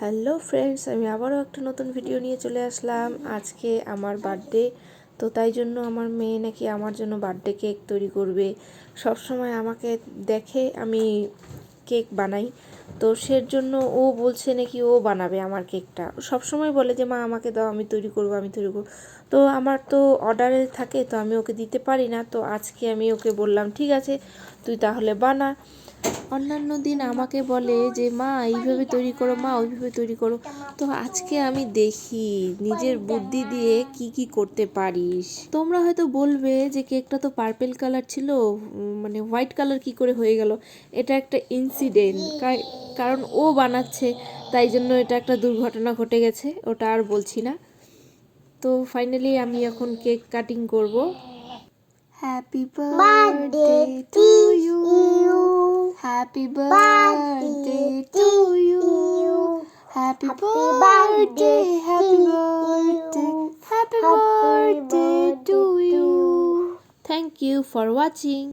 Hello friends, আমি আবারও একটা নতুন ভিডিও নিয়ে চলে আসলাম। আজকে আমার বার্থডে, তো তাই জন্য আমার মেয়ে নাকি আমার জন্য বার্থডে কেক তৈরি করবে। সব সময় আমাকে দেখে আমি কেক বানাই, তো সের জন্য ও বলছে নাকি ও বানাবে আমার কেকটা। সব সময় বলে যে, মা, আমাকে দাও, আমি তৈরি করব, আমি তৈরি করব। তো আমার তো অর্ডারে থাকে, তো আমি ওকে দিতে পারি না। তো আজকে আমি ওকে বললাম, ঠিক আছে, তুই তাহলে বানা। অন্যান্য দিন আমাকে বলে যে, মা, এইভাবে তৈরি করো, মা, ওইভাবে তৈরি করো। তো আজকে আমি দেখি নিজের বুদ্ধি দিয়ে কি কি করতে পারিস। তোমরা হয়তো বলবে যে, কেকটা তো পার্পেল কালার ছিল মানে হোয়াইট কালার কি করে হয়ে গেল? এটা একটা ইনসিডেন্ট কারণ ও বানাচ্ছে, তাই জন্য এটা একটা দুর্ঘটনা ঘটে গেছে, ওটা আর বলছি না। তো ফাইনালি আমি এখন কেক কাটিং করব। Happy birthday to Happy birthday to you. Happy birthday, happy birthday, happy birthday to you. Thank you for watching.